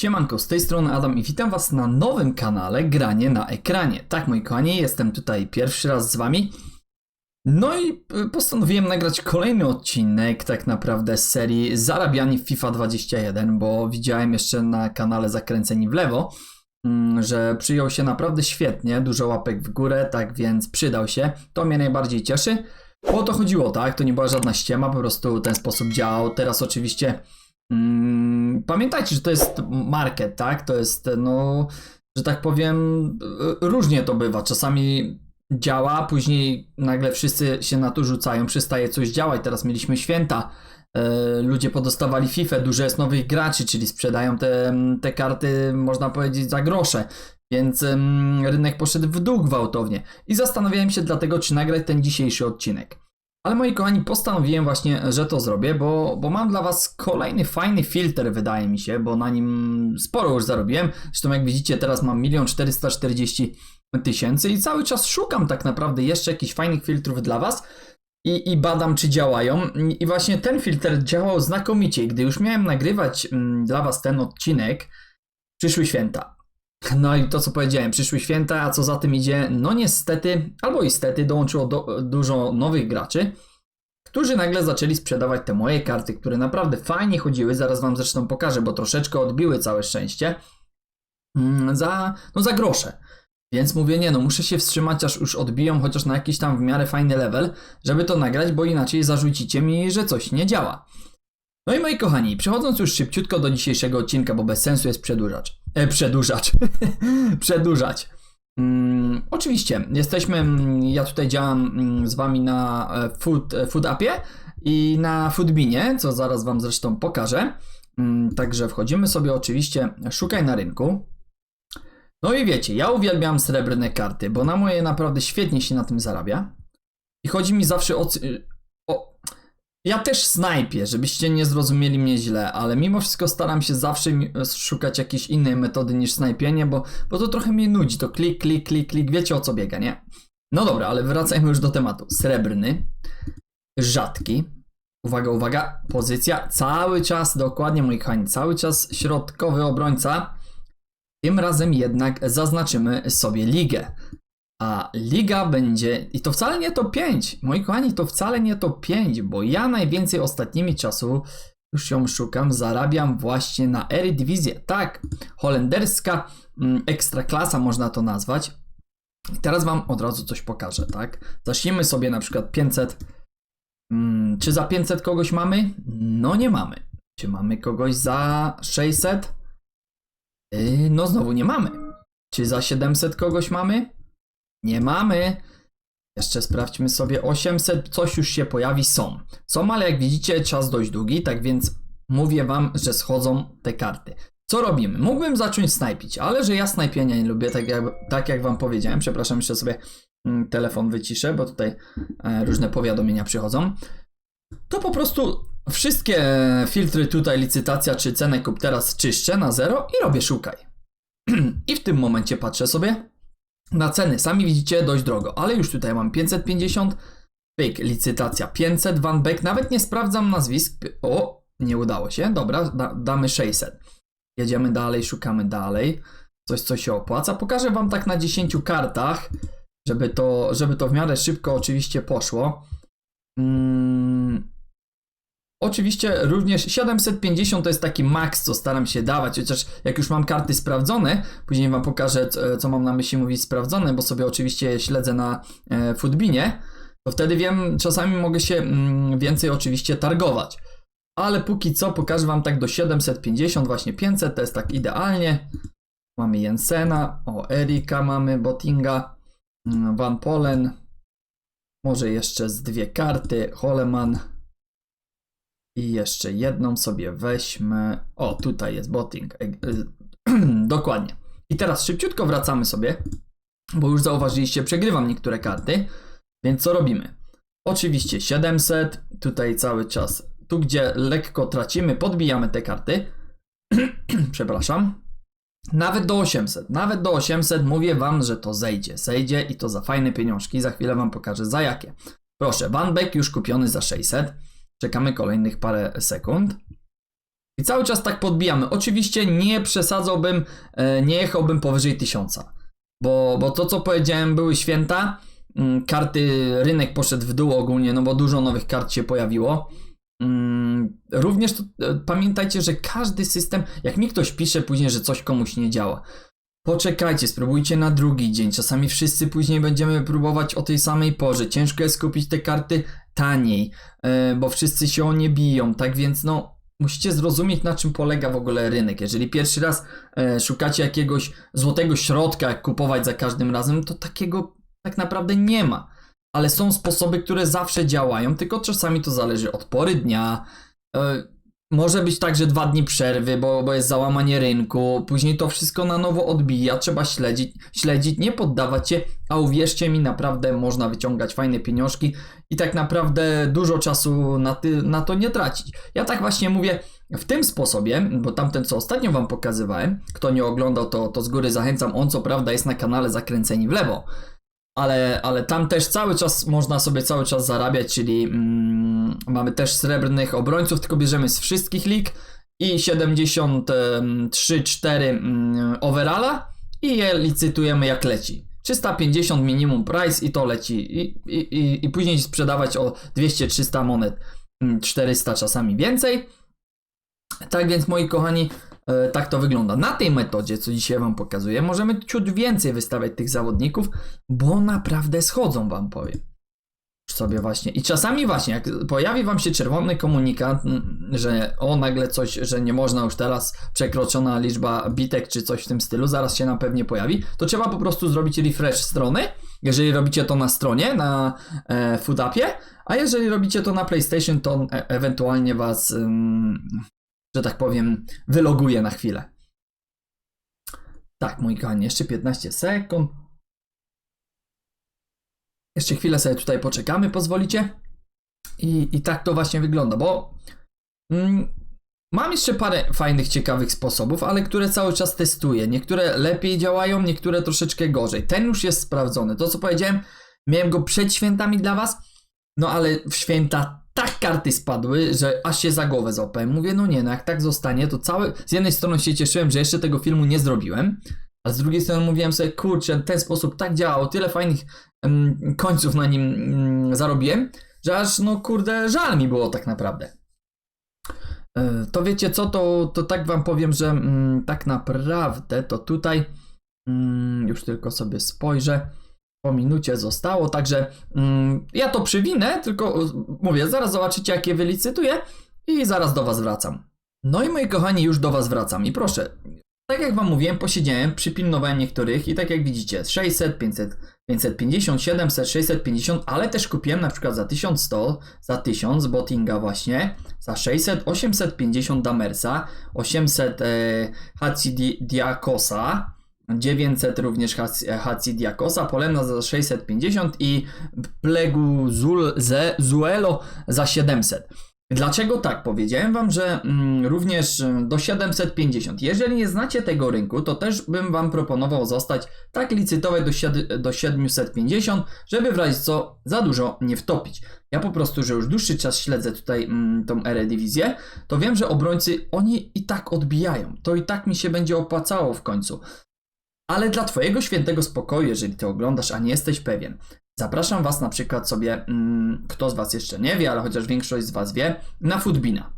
Siemanko, z tej strony Adam i witam was na nowym kanale Granie na ekranie. Tak, moi kochani, jestem tutaj pierwszy raz z wami. No i y, postanowiłem nagrać kolejny odcinek tak naprawdę z serii Zarabianie w FIFA 21, bo widziałem jeszcze na kanale Zakręceni w lewo, mm, że przyjął się naprawdę świetnie, dużo łapek w górę, tak więc przydał się. To mnie najbardziej cieszy. O to chodziło, tak? To nie była żadna ściema, po prostu ten sposób działał. Teraz oczywiście pamiętajcie, że to jest market, tak? To jest, no, że tak powiem, różnie to bywa. Czasami działa, później nagle wszyscy się na to rzucają, przestaje coś działać. Teraz mieliśmy święta, y, ludzie podostawali FIFA, dużo jest nowych graczy, czyli sprzedają te, te karty, można powiedzieć, za grosze. Więc rynek poszedł w dół gwałtownie. I zastanawiałem się dlatego, czy nagrać ten dzisiejszy odcinek. Ale moi kochani, postanowiłem właśnie, że to zrobię, bo, bo mam dla was kolejny fajny filtr, wydaje mi się, bo na nim sporo już zarobiłem. Zresztą jak widzicie, teraz mam 1 440 tysięcy i cały czas szukam tak naprawdę jeszcze jakichś fajnych filtrów dla was. I, I badam, czy działają. I właśnie ten filtr działał znakomicie. Gdy już miałem nagrywać mm, dla Was ten odcinek, przyszły święta. No i to, co powiedziałem, przyszły święta, a co za tym idzie, no niestety, albo istety, dołączyło do, dużo nowych graczy, którzy nagle zaczęli sprzedawać te moje karty, które naprawdę fajnie chodziły, zaraz wam zresztą pokażę, bo troszeczkę odbiły całe szczęście, mm, za, no za grosze. Więc mówię, nie no, muszę się wstrzymać, aż już odbiją chociaż na jakiś tam w miarę fajny level, żeby to nagrać, bo inaczej zarzucicie mi, że coś nie działa. No i moi kochani, przechodząc już szybciutko do dzisiejszego odcinka, bo bez sensu jest przedłużacz. E, przedłużacz. Przedłużać. Mm, oczywiście, jesteśmy, mm, ja tutaj działam mm, z wami na e, Food, e, food Appie i na Foodbinie, co zaraz wam zresztą pokażę. Mm, Także wchodzimy sobie oczywiście, szukaj na rynku. No i wiecie, ja uwielbiam srebrne karty, bo na moje naprawdę świetnie się na tym zarabia. I chodzi mi zawsze o, ja też snajpię, żebyście nie zrozumieli mnie źle, ale mimo wszystko staram się zawsze szukać jakiejś innej metody niż snajpienie, bo, bo to trochę mnie nudzi. To klik, klik, klik, klik, wiecie o co biega, nie? No dobra, ale wracajmy już do tematu. Srebrny, rzadki. Uwaga, uwaga, pozycja cały czas, dokładnie moi kochani, cały czas środkowy obrońca. Tym razem jednak zaznaczymy sobie ligę. A liga będzie, i to wcale nie to 5, moi kochani, to wcale nie to 5, bo ja najwięcej ostatnimi czasu, już ją szukam, zarabiam właśnie na Eredivisie. Tak, holenderska mm, ekstraklasa można to nazwać. I teraz wam od razu coś pokażę, tak? Zacznijmy sobie na przykład 500. Mm, czy za 500 kogoś mamy? No nie mamy. Czy mamy kogoś za 600? Yy, no znowu nie mamy. Czy za 700 kogoś mamy? Nie mamy. Jeszcze sprawdźmy sobie 800. Coś już się pojawi. Są. Są, ale jak widzicie, czas dość długi, tak więc mówię wam, że schodzą te karty. Co robimy? Mógłbym zacząć snajpić, ale że ja snajpienia nie lubię, tak jak, tak jak wam powiedziałem. Przepraszam, jeszcze sobie mm, telefon wyciszę, bo tutaj e, różne powiadomienia przychodzą. To po prostu wszystkie filtry tutaj, licytacja czy cenę kup teraz czyszczę na zero i robię szukaj. I w tym momencie patrzę sobie, na ceny. Sami widzicie, dość drogo, ale już tutaj mam 550, pyk, licytacja 500, Van Beck, nawet nie sprawdzam nazwisk, o, nie udało się, dobra, da, damy 600. Jedziemy dalej, szukamy dalej, coś co się opłaca. Pokażę wam tak na 10 kartach, żeby to, żeby to w miarę szybko oczywiście poszło. Mm, Oczywiście również 750 to jest taki maks, co staram się dawać, chociaż jak już mam karty sprawdzone, później wam pokażę, co, mam na myśli mówić sprawdzone, bo sobie oczywiście śledzę na e, to wtedy wiem, czasami mogę się mm, więcej oczywiście targować. Ale póki co pokażę wam tak do 750, właśnie 500, to jest tak idealnie. Mamy Jensena, o Erika mamy, Bottinga, mm, Van Polen, może jeszcze z dwie karty, Holeman, i jeszcze jedną sobie weźmy. O, tutaj jest botting. E, e, Dokładnie. I teraz szybciutko wracamy sobie, bo już zauważyliście, przegrywam niektóre karty. Więc co robimy? Oczywiście 700, tutaj cały czas. Tu, gdzie lekko tracimy, podbijamy te karty. Przepraszam. Nawet do 800, nawet do 800 mówię wam, że to zejdzie. Zejdzie i to za fajne pieniążki. Za chwilę wam pokażę za jakie. Proszę, Van już kupiony za 600. Czekamy kolejnych parę sekund. I cały czas tak podbijamy. Oczywiście nie przesadzałbym, e, nie jechałbym powyżej 1000. Bo, bo to co powiedziałem były święta. Mm, Karty, rynek poszedł w dół ogólnie, no bo dużo nowych kart się pojawiło. Mm, Również to, e, pamiętajcie, że każdy system, jak mi ktoś pisze później, że coś komuś nie działa, poczekajcie, spróbujcie na drugi dzień. Czasami wszyscy później będziemy próbować o tej samej porze. Ciężko jest kupić te karty taniej, e, bo wszyscy się o nie biją. Tak więc, no, musicie zrozumieć, na czym polega w ogóle rynek. Jeżeli pierwszy raz e, szukacie jakiegoś złotego środka, jak kupować za każdym razem, to takiego tak naprawdę nie ma. Ale są sposoby, które zawsze działają, tylko czasami to zależy od pory dnia. E, może być tak, że dwa dni przerwy, bo, bo jest załamanie rynku, później to wszystko na nowo odbija, trzeba śledzić, śledzić, nie poddawać się, a uwierzcie mi, naprawdę można wyciągać fajne pieniążki i tak naprawdę dużo czasu na, ty, na to nie tracić. Ja tak właśnie mówię w tym sposobie, bo tamten co ostatnio wam pokazywałem, kto nie oglądał to, to z góry zachęcam, on co prawda jest na kanale Zakręceni w lewo, ale, ale tam też cały czas można sobie cały czas zarabiać, czyli mm, mamy też srebrnych obrońców, tylko bierzemy z wszystkich lig i 73-4 mm, overalla i je licytujemy jak leci. 350 minimum price i to leci i, i, i, później sprzedawać o 200-300 monet, mm, 400 czasami więcej. Tak więc moi kochani, tak to wygląda. Na tej metodzie, co dzisiaj Wam pokazuję, możemy ciut więcej wystawiać tych zawodników, bo naprawdę schodzą, Wam powiem. Sobie właśnie. I czasami właśnie, jak pojawi Wam się czerwony komunikat, że o nagle coś, że nie można już teraz przekroczona liczba bitek czy coś w tym stylu, zaraz się nam pewnie pojawi, to trzeba po prostu zrobić refresh strony. Jeżeli robicie to na stronie, na e, a jeżeli robicie to na PlayStation, to e, ewentualnie Was ym, że tak powiem, wyloguję na chwilę. Tak, mój kochani, jeszcze 15 sekund. Jeszcze chwilę sobie tutaj poczekamy, pozwolicie? I, i tak to właśnie wygląda, bo mm, mam jeszcze parę fajnych, ciekawych sposobów, ale które cały czas testuję. Niektóre lepiej działają, niektóre troszeczkę gorzej. Ten już jest sprawdzony. To, co powiedziałem, miałem go przed świętami dla Was, no ale w święta tak karty spadły, że aż się za głowę złapałem. Mówię, no nie, no jak tak zostanie, to cały... Z jednej strony się cieszyłem, że jeszcze tego filmu nie zrobiłem, a z drugiej strony mówiłem sobie, kurczę, ten sposób tak działał, tyle fajnych em, końców na nim mm, zarobiłem, że aż, no kurde, żal mi było tak naprawdę. E, To wiecie co, to, to tak wam powiem, że mm, tak naprawdę to tutaj mm, już tylko sobie spojrzę. Po minucie zostało, także mm, ja to przywinę, tylko mówię, zaraz zobaczycie jakie wylicytuję i zaraz do was wracam. No i moi kochani, już do was wracam i proszę, tak jak wam mówiłem, posiedziałem, przypilnowałem niektórych i tak jak widzicie, 600, 500, 550, 700, 650, ale też kupiłem na przykład za 1100, za 1000 Bottinga właśnie, za 600, 850 Damersa, 800 e, Hatsidiakosa, 900 również Hac- Hatsidiakosa, Polena za 650 i Plegu Zul- Ze- Zuelo za 700. Dlaczego tak? Powiedziałem wam, że mm, również y, do 750. Jeżeli nie znacie tego rynku, to też bym wam proponował zostać tak licytować do, do 750, żeby w razie co za dużo nie wtopić. Ja po prostu, że już dłuższy czas śledzę tutaj mm, tą Eredivisie, to wiem, że obrońcy oni i tak odbijają. To i tak mi się będzie opłacało w końcu. Ale dla Twojego świętego spokoju, jeżeli Ty oglądasz, a nie jesteś pewien, zapraszam Was na przykład sobie, mm, kto z Was jeszcze nie wie, ale chociaż większość z Was wie, na Foodbina.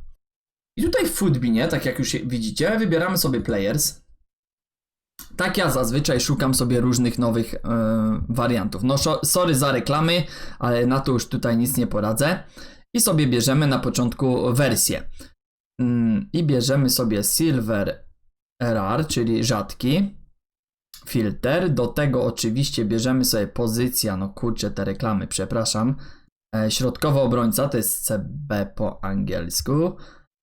I tutaj w Foodbinie, tak jak już widzicie, wybieramy sobie players. Tak ja zazwyczaj szukam sobie różnych nowych e, wariantów. No sorry za reklamy, ale na to już tutaj nic nie poradzę. I sobie bierzemy na początku wersję. Mm, I bierzemy sobie Silver RR, czyli rzadki filtr. Do tego oczywiście bierzemy sobie pozycja, no kurczę te reklamy, przepraszam. E, środkowy obrońca to jest CB po angielsku.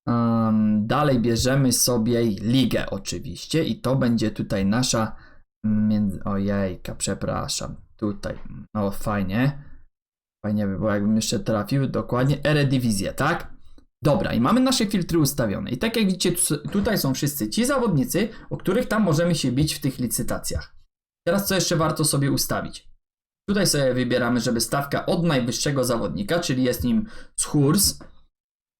Um, dalej bierzemy sobie ligę oczywiście i to będzie tutaj nasza ojejka, przepraszam. Tutaj, no fajnie. Fajnie by było jakbym jeszcze trafił dokładnie Eredivisie, tak? Dobra, i mamy nasze filtry ustawione. I tak jak widzicie, tu- tutaj są wszyscy ci zawodnicy, o których tam możemy się bić w tych licytacjach. Teraz co jeszcze warto sobie ustawić? Tutaj sobie wybieramy, żeby stawka od najwyższego zawodnika, czyli jest nim Schurs,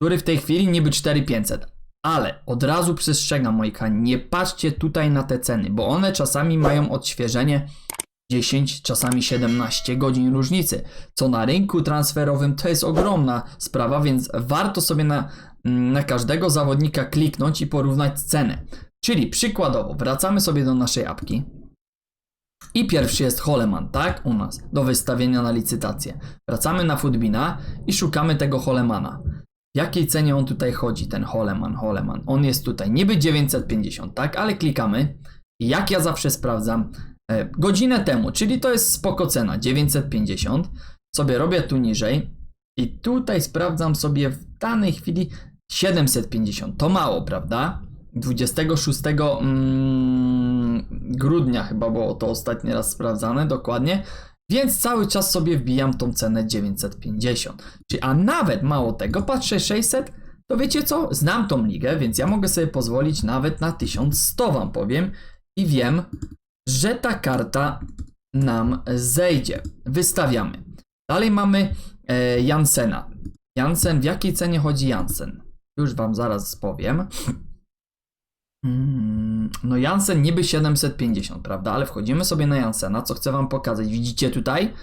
który w tej chwili niby 4500. Ale od razu przestrzegam, kochani, nie patrzcie tutaj na te ceny, bo one czasami mają odświeżenie 10, czasami 17 godzin różnicy, co na rynku transferowym to jest ogromna sprawa, więc warto sobie na, na każdego zawodnika kliknąć i porównać cenę. Czyli przykładowo, wracamy sobie do naszej apki. I pierwszy jest Holeman, tak? U nas, do wystawienia na licytację. Wracamy na Foodbina i szukamy tego Holemana. W jakiej cenie on tutaj chodzi, ten Holeman, Holeman? On jest tutaj niby 950, tak? Ale klikamy. Jak ja zawsze sprawdzam, godzinę temu, czyli to jest spoko cena, 950. Sobie robię tu niżej i tutaj sprawdzam sobie w danej chwili 750. To mało, prawda? 26 mm, grudnia chyba było to ostatni raz sprawdzane dokładnie. Więc cały czas sobie wbijam tą cenę 950. Czyli, a nawet mało tego, patrzę 600, to wiecie co? Znam tą ligę, więc ja mogę sobie pozwolić nawet na 1100 wam powiem i wiem, że ta karta nam zejdzie. Wystawiamy. Dalej mamy e, Jansena. Jansen, w jakiej cenie chodzi Jansen? Już wam zaraz powiem. Mm, No Jansen niby 750, prawda? Ale wchodzimy sobie na Jansena, co chcę wam pokazać. Widzicie tutaj?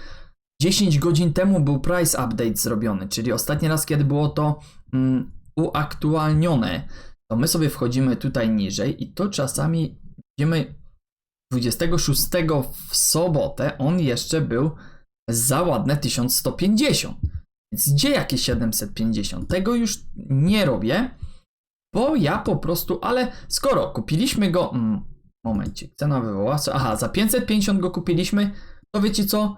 10 godzin temu był price update zrobiony, czyli ostatni raz, kiedy było to mm, uaktualnione, to my sobie wchodzimy tutaj niżej i to czasami widzimy 26 w sobotę, on jeszcze był za ładne 1150. Więc gdzie jakieś 750? Tego już nie robię, bo ja po prostu, ale skoro kupiliśmy go, mm, momencik, cena wywoławcza, aha, za 550 go kupiliśmy, to wiecie co?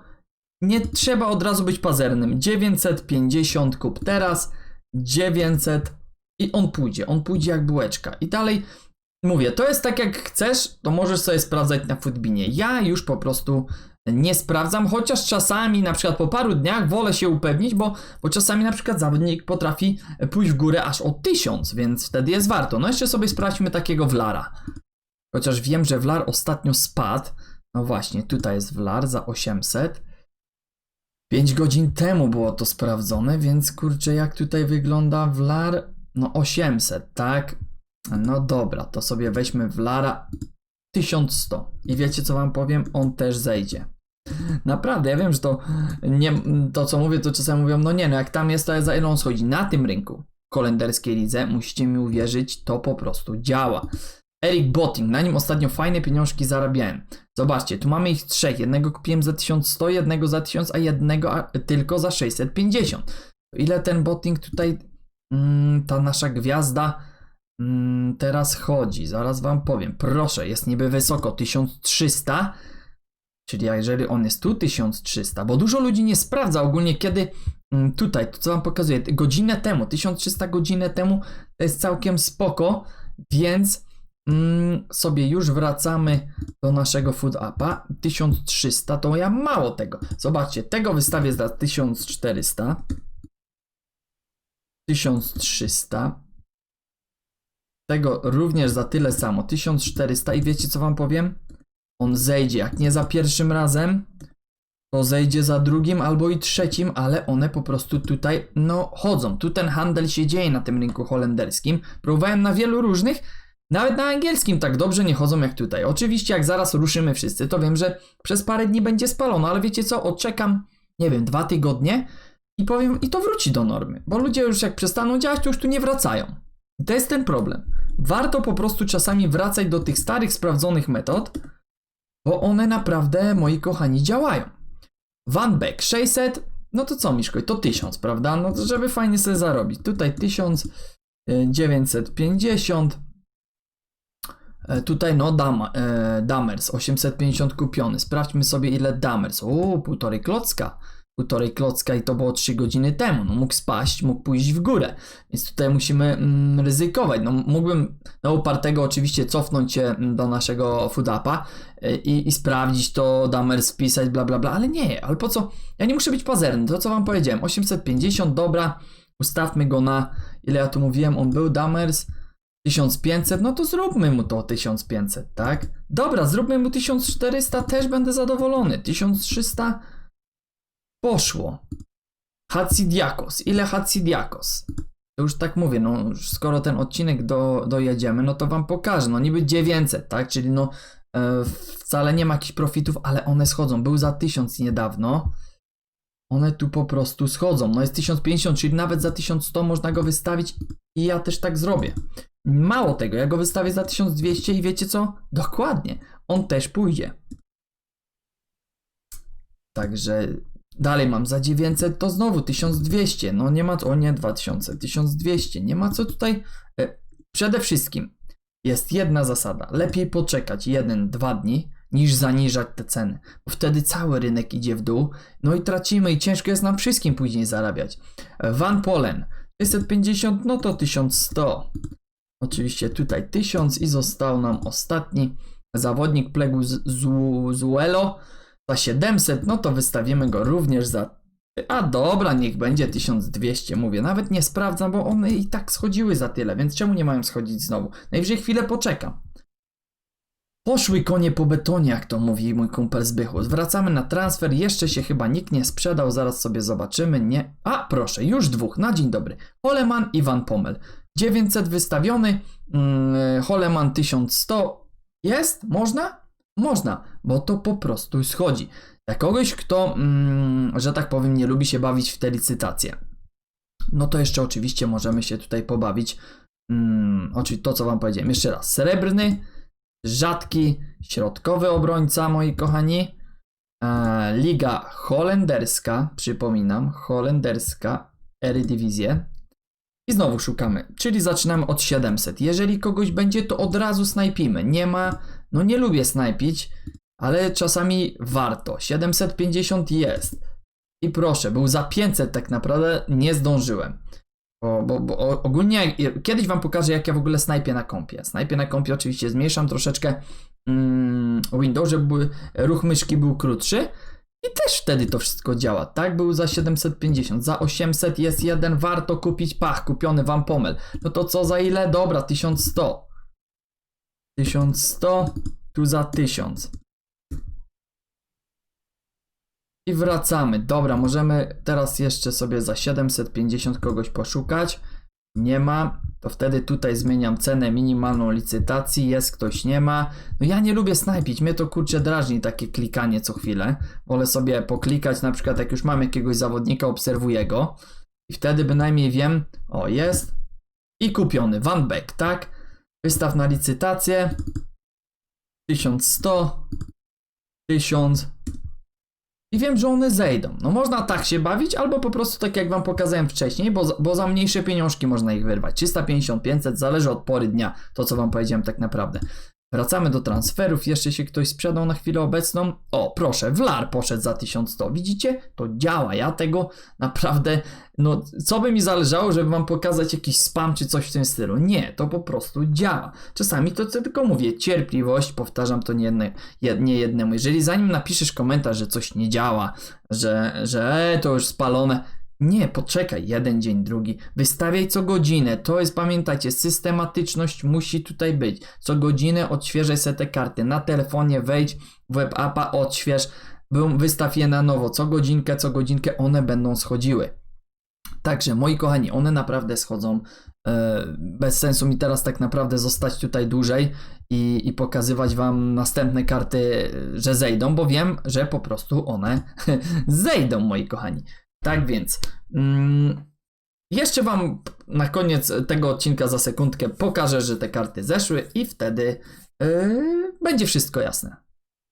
Nie trzeba od razu być pazernym. 950 kup teraz, 900 i on pójdzie, on pójdzie jak bułeczka. I dalej mówię, to jest tak jak chcesz, to możesz sobie sprawdzać na Foodbinie. Ja już po prostu nie sprawdzam, chociaż czasami na przykład po paru dniach wolę się upewnić, bo, bo czasami na przykład zawodnik potrafi pójść w górę aż o 1000, więc wtedy jest warto. No jeszcze sobie sprawdźmy takiego Wlara. Chociaż wiem, że Wlar ostatnio spadł. No właśnie, tutaj jest Wlar za 800. 5 godzin temu było to sprawdzone, więc kurczę, jak tutaj wygląda Wlar? No 800, tak? No dobra, to sobie weźmy Wlara 1100. I wiecie co wam powiem? On też zejdzie. Naprawdę, ja wiem, że to nie, to co mówię, to czasami mówią, no nie, no jak tam jest, to za ile on schodzi. Na tym rynku holenderskiej lidze, musicie mi uwierzyć, to po prostu działa. Eric Botting, na nim ostatnio fajne pieniążki zarabiałem. Zobaczcie, tu mamy ich trzech. Jednego kupiłem za 1100, jednego za 1000, a jednego tylko za 650. Ile ten Botting tutaj, mm, ta nasza gwiazda, mm, teraz chodzi? Zaraz wam powiem. Proszę, jest niby wysoko, 1300. Czyli jeżeli on jest tu 1300, bo dużo ludzi nie sprawdza ogólnie kiedy mm, tutaj, to co wam pokazuję, godzinę temu, 1300 godzinę temu to jest całkiem spoko, więc mm, sobie już wracamy do naszego food upa. 1300 to ja mało tego. Zobaczcie, tego wystawię za 1400. 1300. Tego również za tyle samo, 1400 i wiecie co wam powiem? On zejdzie, jak nie za pierwszym razem, to zejdzie za drugim albo i trzecim, ale one po prostu tutaj, no, chodzą. Tu ten handel się dzieje na tym rynku holenderskim. Próbowałem na wielu różnych, nawet na angielskim tak dobrze nie chodzą jak tutaj. Oczywiście, jak zaraz ruszymy wszyscy, to wiem, że przez parę dni będzie spalono, ale wiecie co, odczekam, nie wiem, dwa tygodnie i powiem, i to wróci do normy, bo ludzie już jak przestaną działać, to już tu nie wracają. I to jest ten problem. Warto po prostu czasami wracać do tych starych, sprawdzonych metod, bo one naprawdę, moi kochani, działają. Van Beck 600, no to co Miszko, to 1000, prawda? No to żeby fajnie sobie zarobić. Tutaj 1950. E, Tutaj no dam, e, Damers 850 kupiony. Sprawdźmy sobie ile Damers. O, półtorej klocka. Półtorej klocka i to było 3 godziny temu. No mógł spaść, mógł pójść w górę. Więc tutaj musimy mm, ryzykować. No mógłbym na upartego oczywiście cofnąć się do naszego foodapa y, i, i sprawdzić to, Damers wpisać, bla bla bla, ale nie, ale po co? Ja nie muszę być pazerny, to co wam powiedziałem, 850, dobra, ustawmy go na, ile ja tu mówiłem, on był Damers, 1500, no to zróbmy mu to 1500, tak? Dobra, zróbmy mu 1400, też będę zadowolony, 1300 poszło. Hatsidiakos, ile Hatsidiakos? to już tak mówię, no skoro ten odcinek do, dojedziemy, no to wam pokażę, no niby 900, tak, czyli no e, wcale nie ma jakichś profitów, ale one schodzą, był za 1000 niedawno, one tu po prostu schodzą, no jest 1050, czyli nawet za 1100 można go wystawić i ja też tak zrobię. Mało tego, ja go wystawię za 1200 i wiecie co? Dokładnie, on też pójdzie. Także dalej mam za 900, to znowu 1200. No nie ma, o nie 2000, 1200. Nie ma co tutaj. E, Przede wszystkim jest jedna zasada. Lepiej poczekać jeden, dwa dni, niż zaniżać te ceny. Bo wtedy cały rynek idzie w dół, no i tracimy i ciężko jest nam wszystkim później zarabiać. Van Polen 650, no to 1100. Oczywiście tutaj 1000 i został nam ostatni zawodnik Plegu Zuelo za 700, no to wystawimy go również za. A dobra, niech będzie 1200, mówię. Nawet nie sprawdzam, bo one i tak schodziły za tyle, więc czemu nie mają schodzić znowu? Najwyżej chwilę poczekam. Poszły konie po betonie, jak to mówi mój kumpel Zbychu. Wracamy na transfer, jeszcze się chyba nikt nie sprzedał, zaraz sobie zobaczymy, nie... A, proszę, już dwóch, na dzień dobry. Holeman i Van Pommel. 900 wystawiony, mm, Holeman 1100. Jest? Można? Można, bo to po prostu schodzi. Dla kogoś, kto, mm, że tak powiem, nie lubi się bawić w te licytacje, no to jeszcze oczywiście możemy się tutaj pobawić. Mm, oczywiście to, co Wam powiedziałem. Jeszcze raz. Srebrny, rzadki, środkowy obrońca, moi kochani. E, Liga holenderska, przypominam, holenderska Eredivisie. I znowu szukamy, czyli zaczynamy od 700. Jeżeli kogoś będzie, to od razu snajpimy. Nie ma, no nie lubię snajpić, ale czasami warto. 750 jest. I proszę, był za 500 tak naprawdę, nie zdążyłem. Bo, bo, bo ogólnie kiedyś wam pokażę jak ja w ogóle snajpię na kompie. Snajpię na kompie oczywiście zmniejszam troszeczkę mm, Windows, żeby ruch myszki był krótszy. I też wtedy to wszystko działa. Tak był za 750, za 800 jest jeden, warto kupić pach, kupiony wam pomel. No to co za ile? Dobra, 1100. 1100, tu za 1000. I wracamy. Dobra, możemy teraz jeszcze sobie za 750 kogoś poszukać. Nie ma. To wtedy tutaj zmieniam cenę minimalną licytacji. Jest ktoś, nie ma. No ja nie lubię snajpić. Mnie to kurczę drażni takie klikanie co chwilę. Wolę sobie poklikać, na przykład jak już mam jakiegoś zawodnika, obserwuję go. I wtedy bynajmniej wiem, o jest. I kupiony. Van Beck, tak? Wystaw na licytację. 1100. 1000. I wiem, że one zejdą. No można tak się bawić, albo po prostu tak jak wam pokazałem wcześniej, bo, bo za mniejsze pieniążki można ich wyrwać. 350, 500, zależy od pory dnia, to co wam powiedziałem tak naprawdę. Wracamy do transferów, jeszcze się ktoś sprzedał na chwilę obecną. O, proszę, Wlar poszedł za 1100, widzicie? To działa, ja tego naprawdę, no co by mi zależało, żeby wam pokazać jakiś spam czy coś w tym stylu. Nie, to po prostu działa. Czasami to co tylko mówię, cierpliwość, powtarzam to nie, jedne, jed, nie jednemu. Jeżeli zanim napiszesz komentarz, że coś nie działa, że, że e, to już spalone, nie, poczekaj, jeden dzień, drugi. Wystawiaj co godzinę. To jest, pamiętajcie, systematyczność musi tutaj być. Co godzinę odświeżaj sobie te karty. Na telefonie wejdź w web appa, odśwież, wystaw je na nowo. Co godzinkę, co godzinkę one będą schodziły. Także, moi kochani, one naprawdę schodzą. E, bez sensu mi teraz tak naprawdę zostać tutaj dłużej i, i pokazywać wam następne karty, że zejdą, bo wiem, że po prostu one zejdą, moi kochani. Tak więc, mm, jeszcze Wam na koniec tego odcinka za sekundkę pokażę, że te karty zeszły i wtedy yy, będzie wszystko jasne.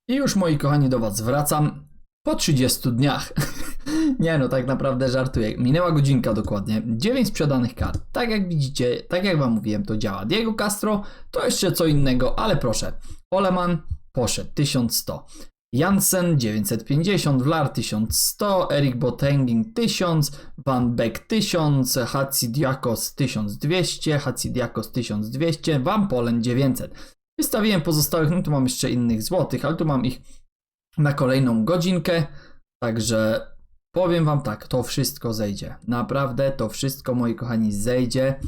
I już moi kochani do Was wracam po 30 dniach. Nie no, tak naprawdę żartuję. Minęła godzinka dokładnie. 9 sprzedanych kart. Tak jak widzicie, tak jak Wam mówiłem, to działa. Diego Castro to jeszcze co innego, ale proszę. Oleman poszedł 1100. Jansen 950, Vlar 1100, Erik Botenging 1000, Van Beek 1000, Hatsidiakos 1200, Hatsidiakos 1200, Van Polen 900. Wystawiłem pozostałych, no tu mam jeszcze innych złotych, ale tu mam ich na kolejną godzinkę, także powiem wam tak, to wszystko zejdzie. Naprawdę to wszystko, moi kochani, zejdzie,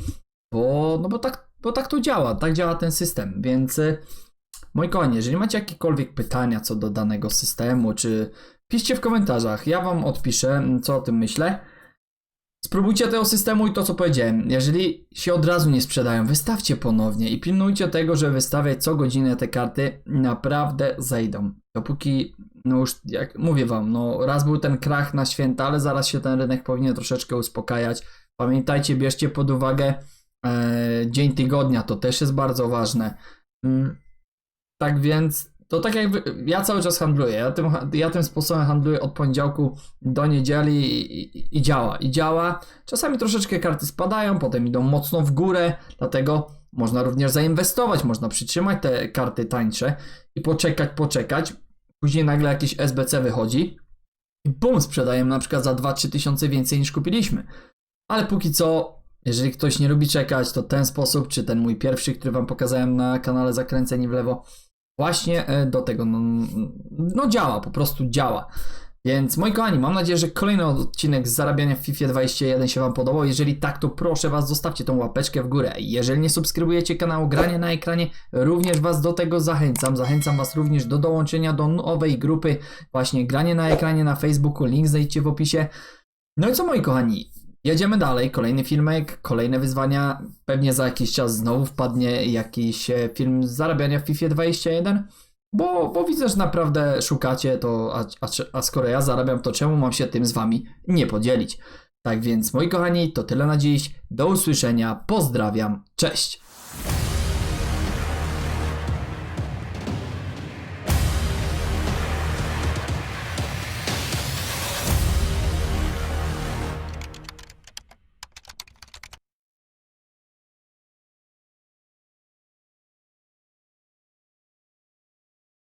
bo, no bo tak, bo tak to działa, tak działa ten system, więc... Moi kochani, jeżeli macie jakiekolwiek pytania co do danego systemu, czy piszcie w komentarzach, ja wam odpiszę, co o tym myślę. Spróbujcie tego systemu i to co powiedziałem. Jeżeli się od razu nie sprzedają, wystawcie ponownie i pilnujcie tego, że wystawiać co godzinę te karty naprawdę zejdą. Dopóki, no już jak mówię wam, no raz był ten krach na święta, ale zaraz się ten rynek powinien troszeczkę uspokajać. Pamiętajcie, bierzcie pod uwagę e, dzień tygodnia, to też jest bardzo ważne. Mm, tak więc, to tak jakby, ja cały czas handluję, ja tym, ja tym sposobem handluję od poniedziałku do niedzieli i, i, i działa, i działa. Czasami troszeczkę karty spadają, potem idą mocno w górę, dlatego można również zainwestować, można przytrzymać te karty tańsze i poczekać, poczekać. Później nagle jakiś SBC wychodzi i bum, sprzedajemy na przykład za 2-3 tysiące więcej niż kupiliśmy. Ale póki co, jeżeli ktoś nie lubi czekać, to ten sposób, czy ten mój pierwszy, który wam pokazałem na kanale Zakręceni w lewo, właśnie e, do tego, no, no działa, po prostu działa. Więc moi kochani, mam nadzieję, że kolejny odcinek z zarabiania w FIFA 21 się Wam podobał. Jeżeli tak, to proszę Was, zostawcie tą łapeczkę w górę. Jeżeli nie subskrybujecie kanału Granie na ekranie, również Was do tego zachęcam. Zachęcam Was również do dołączenia do nowej grupy właśnie Granie na ekranie na Facebooku. Link znajdziecie w opisie. No i co moi kochani, jedziemy dalej. Kolejny filmek, kolejne wyzwania. Pewnie za jakiś czas znowu wpadnie jakiś e, film z zarabiania w FIFA 21. Bo, bo widzę, że naprawdę szukacie to, a, a, a skoro ja zarabiam, to czemu mam się tym z wami nie podzielić? Tak więc, moi kochani, to tyle na dziś. Do usłyszenia. Pozdrawiam. Cześć.